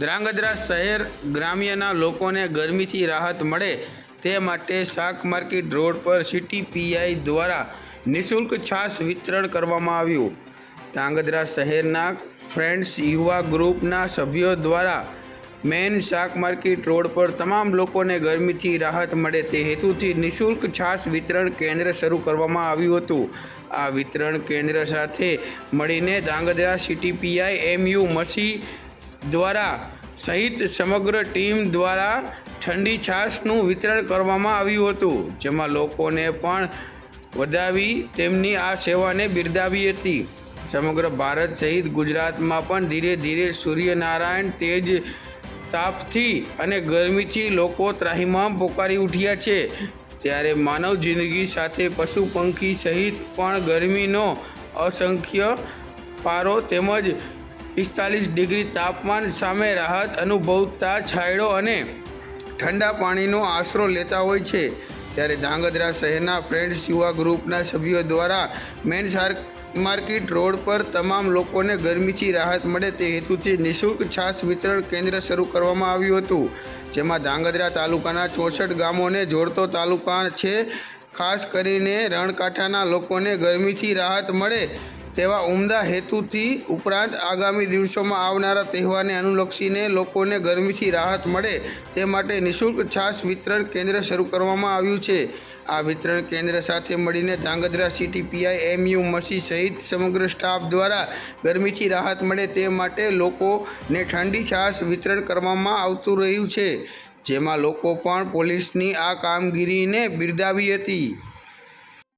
ધ્રાંગધ્રા શહેર ગ્રામ્યના લોકોને ગરમીથી રાહત મળે તે માટે શાક માર્કેટ રોડ પર સિટી પીઆઈ દ્વારા નિઃશુલ્ક છાશ વિતરણ કરવામાં આવ્યું. ધ્રાંગધ્રા શહેરના ફ્રેન્ડ્સ યુવા ગ્રુપના સભ્યો દ્વારા મેન શાક માર્કેટ રોડ પર તમામ લોકોને ગરમીથી રાહત મળે તે હેતુથી નિઃશુલ્ક છાશ વિતરણ કેન્દ્ર શરૂ કરવામાં આવ્યું હતું. આ વિતરણ કેન્દ્ર સાથે મળીને ધ્રાંગધ્રા સિટી પીઆઈ એમયુ મસી દ્વારા સહિત સમગ્ર ટીમ દ્વારા ઠંડી છાશનું વિતરણ કરવામાં આવ્યું હતું, જેમાં લોકોને પણ વધાવી તેમની આ સેવાને બિરદાવી હતી. સમગ્ર ભારત સહિત ગુજરાતમાં પણ ધીરે ધીરે સૂર્યનારાયણ તેજ તાપથી અને ગરમીથી લોકો ત્રાહિમામ પોકારી ઉઠ્યા છે. ત્યારે માનવ જિંદગી સાથે પશુ પંખી સહિત પણ ગરમીનો અસંખ્ય પારો તેમજ પિસ્તાલીસ ડિગ્રી તાપમાન સામે રાહત અનુભવતા છાંયડો અને ઠંડા પાણીનો આશરો લેતા હોય છે. ત્યારે ધાંગધ્રા શહેરના ફ્રેન્ડ્સ યુવા ગ્રુપના સભ્યો દ્વારા મેન માર્કેટ રોડ પર તમામ લોકોને ગરમીથી રાહત મળે તે હેતુથી નિઃશુલ્ક છાશ વિતરણ કેન્દ્ર શરૂ કરવામાં આવ્યું હતું. જેમાં ધાંગધ્રા તાલુકાના ચોસઠ ગામોને જોડતો તાલુકા છે. ખાસ કરીને રણકાંઠાના લોકોને ગરમીથી રાહત મળે તેવા ઉમદા હેતુથી ઉપરાંત આગામી દિવસોમાં આવનારા તહેવારને અનુલક્ષીને લોકોને ગરમીથી રાહત મળે તે માટે નિઃશુલ્ક છાશ વિતરણ કેન્દ્ર શરૂ કરવામાં આવ્યું છે. આ વિતરણ કેન્દ્ર સાથે મળીને Dhrangadhra city PI MU Masi સહિત સમગ્ર સ્ટાફ દ્વારા ગરમીથી રાહત મળે તે માટે લોકોને ઠંડી છાશ વિતરણ કરવામાં આવતું રહ્યું છે. જેમાં લોકો પણ પોલીસની આ કામગીરીને બિરદાવી હતી.